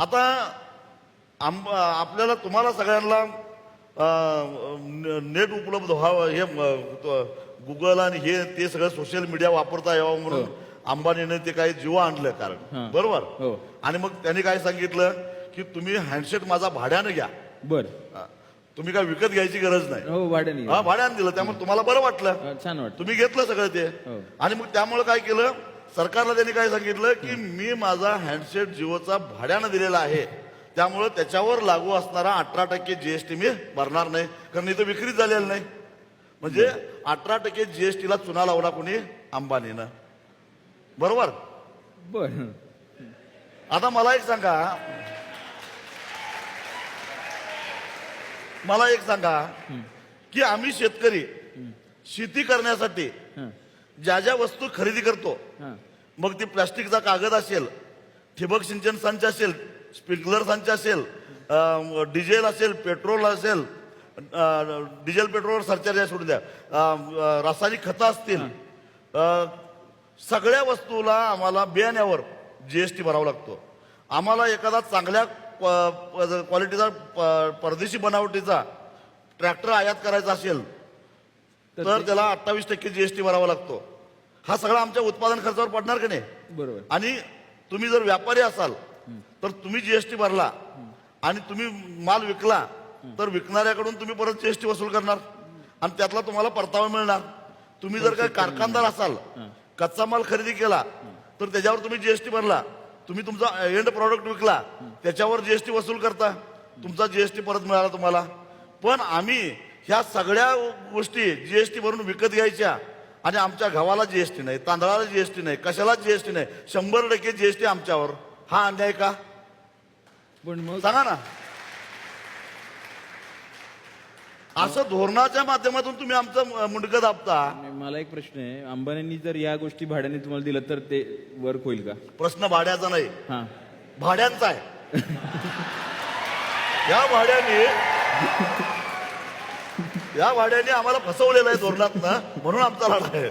आता आम आपल्याला तुम्हाला सगळ्यांना नेट उपलब्ध व्हावं हे गुगल आणि हे ते सगळं सोशल मीडिया वापरता यावं म्हणून अंबानीने ते काही जीव आणलं कारण. हां. बरोबर? हो. आणि मग त्यांनी काय सांगितलं की तुम्ही हँडसेट माझा भाड्यानं घ्या. बर. हा. तुम्ही काय विकत घ्यायची गरज नाही. हो भाड्याने हा भाड्यानं दिलं. त्यामुळे तुम्हाला बरं वाटलं. हा, छान वाटतं तुम्ही घेतलं सगळं ते. हो. आणि मग त्यामुळे काय केलं? सरकारला त्यांनी काय सांगितलं की मी माझा हँडसेट जिओचा भाड्यानं दिलेला आहे. त्यामुळे त्याच्यावर लागू असणारा अठरा टक्के जीएसटी मी भरणार नाही कारण इथं विक्रीच झालेलं नाही. म्हणजे अठरा टक्के जीएसटीला चुना लावला कोणी? अंबानीनं. बरोबर? बर. आता मला एक सांगा. मला एक सांगा की आम्ही शेतकरी शेती करण्यासाठी ज्या ज्या वस्तू खरेदी करतो. मग ती प्लास्टिकचा कागद असेल ठिबक सिंचन संच असेल स्प्रिंकलर संच असेल डिझेल असेल पेट्रोल असेल डिझेल पेट्रोल सरचार्ज सोडून द्या. रासायनिक खतं असतील सगळ्या वस्तूला आम्हाला बियाण्यावर जीएसटी भरावा लागतो. आम्हाला एखादा चांगल्या क्वालिटीचा परदेशी बनावटीचा ट्रॅक्टर आयात करायचा असेल तर त्याला अठ्ठावीस टक्के जीएसटी भरावा लागतो. हा सगळा आमच्या उत्पादन खर्चावर पडणार की नाही? बरोबर. आणि तुम्ही जर व्यापारी असाल तर तुम्ही जीएसटी भरला आणि तुम्ही माल विकला तर विकणाऱ्याकडून तुम्ही परत जीएसटी वसूल करणार. आणि त्यातला तुम्हाला परतावा मिळणार. तुम्ही जर काही कारखानदार असाल कच्चा माल खरेदी केला तर त्याच्यावर तुम्ही जीएसटी भरला तुम्ही तुमचा एंड प्रॉडक्ट विकला त्याच्यावर जीएसटी वसूल करता तुमचा जीएसटी परत मिळाला तुम्हाला. पण आम्ही ह्या सगळ्या गोष्टी जीएसटी भरून विकत घ्यायच्या आणि आमच्या गव्हाला जीएसटी नाही तांदळाला जीएसटी नाही कशाला जीएसटी नाही? शंभर टक्के जीएसटी आमच्यावर. हा अन्याय का? पण मग? सांगा ना. असं धोरणाच्या माध्यमातून तुम्ही आमचं मुंडकं दाबता. मला एक प्रश्न आहे. अंबानींनी जर या गोष्टी भाड्याने तुम्हाला दिलं तर ते वर्क होईल का? प्रश्न भाड्याचा नाही. हा. भाड्यांचा आहे. या भाड्याने या भाड्याने आम्हाला फसवलेलं आहे धोरणातनं म्हणून आमचा लढा आहे.